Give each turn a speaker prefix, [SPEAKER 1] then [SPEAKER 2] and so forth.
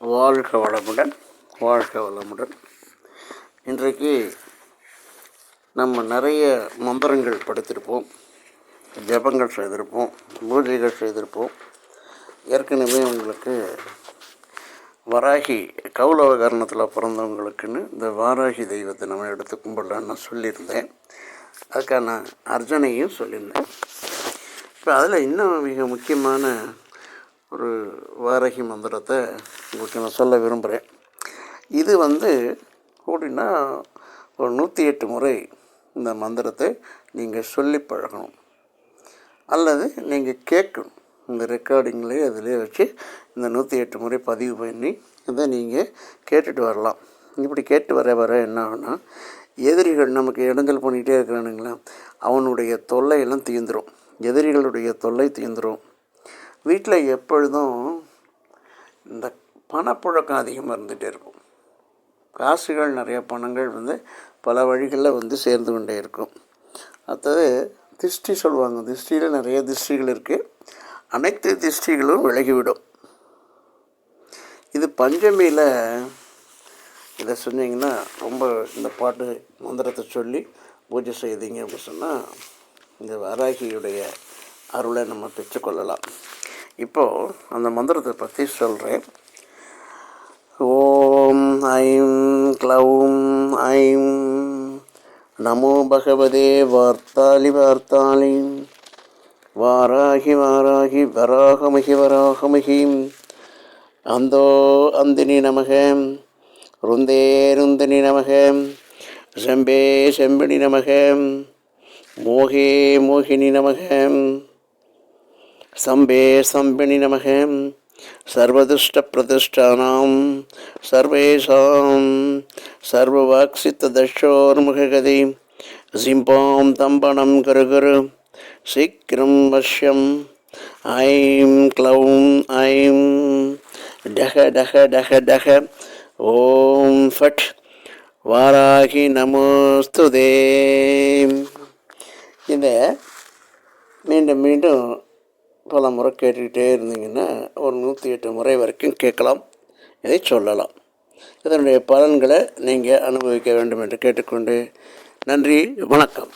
[SPEAKER 1] வாழ்க வளமுடன் வாழ்க வளமுடன். இன்றைக்கு நம்ம நிறைய மந்திரங்கள் படுத்திருப்போம் ஜபங்கள் செய்திருப்போம் பூஜைகள் செய்திருப்போம். ஏற்கனவே உங்களுக்கு வராகி கௌலவ கர்ணத்தில் பிறந்தவங்களுக்குன்னு இந்த வாராகி தெய்வத்தை நம்ம எடுத்து கும்பிடலான்னு நான் சொல்லியிருந்தேன். அதுக்கான அர்ஜனையும் சொல்லியிருந்தேன். இப்போ அதில் இன்னும் மிக முக்கியமான ஒரு வாரகி மந்திரத்தை உங்களுக்கு நான் சொல்ல விரும்புகிறேன். இது வந்து எப்படின்னா ஒரு நூற்றி எட்டு முறை இந்த மந்திரத்தை நீங்கள் சொல்லி பழகணும். அல்லது நீங்கள் கேட்கணும். இந்த ரெக்கார்டிங்லேயே அதிலே வச்சு இந்த நூற்றி எட்டு முறை பதிவு பண்ணி இதை நீங்கள் கேட்டுட்டு வரலாம். இப்படி கேட்டு வர வர என்ன ஆகுனா எதிரிகள் நமக்கு இடைஞ்சல் பண்ணிகிட்டே இருக்கிறானுங்களா அவனுடைய தொல்லையெல்லாம் தீந்துடும் எதிரிகளுடைய தொல்லை தீந்துடும் வீட்டில் எப்பொழுதும் இந்த பணப்புழக்கம் அதிகமாக இருந்துகிட்டே இருக்கும். காசுகள் நிறைய பணங்கள் வந்து பல வழிகளில் வந்து சேர்ந்து கொண்டே இருக்கும். அடுத்தது திருஷ்டி சொல்லுவாங்க. திருஷ்டியில் நிறைய திருஷ்டிகள் இருக்குது அனைத்து திருஷ்டிகளும் விலகிவிடும். இது பஞ்சமியில் இதை சொன்னீங்கன்னா ரொம்ப இந்த பாட்டு மந்திரத்தை சொல்லி பூஜை செய்தீங்க அப்படின்னு சொன்னால் இந்த வராகியுடைய அருளை நம்ம பெற்றுக்கொள்ளலாம். இப்போது அந்த மந்திரத்தை பற்றி சொல்கிறேன் ஓம் ஐம் க்ளௌம் ஐம் நமோ பகவதே வார்த்தாலி வார்த்தாலி. வாராகி வாராகி வராகமகி வராகமகி. அந்தோ அந்தினி நமக. ருந்தே ருந்தினி நமக. செம்பே செம்பினி நமக. மோகே மோகினி நமக. சம்பே சம்பிணி நமக. சர்வதிஷ்ட பிரதிஷ்டானாம். சர்வேஷாம். சர்வவாக்சித்த தஷோர்முககதி சிம்பாம் தம்பனம் கருகரு சீக்கிரம் வஷ்யம். I'm க்ளௌம் I'm. டக டக டக டக. ஓம் ஃபட். வாராகி நமோஸ்துதே. இதை மீண்டும் மீண்டும் பல முறை கேட்டுக்கிட்டே இருந்தீங்கன்னா ஒரு நூற்றி எட்டு முறை வரைக்கும் கேட்கலாம். இதை சொல்லலாம். இதனுடைய பலன்களை நீங்கள் அனுபவிக்க வேண்டும் என்று கேட்டுக்கொண்டு நன்றி வணக்கம்.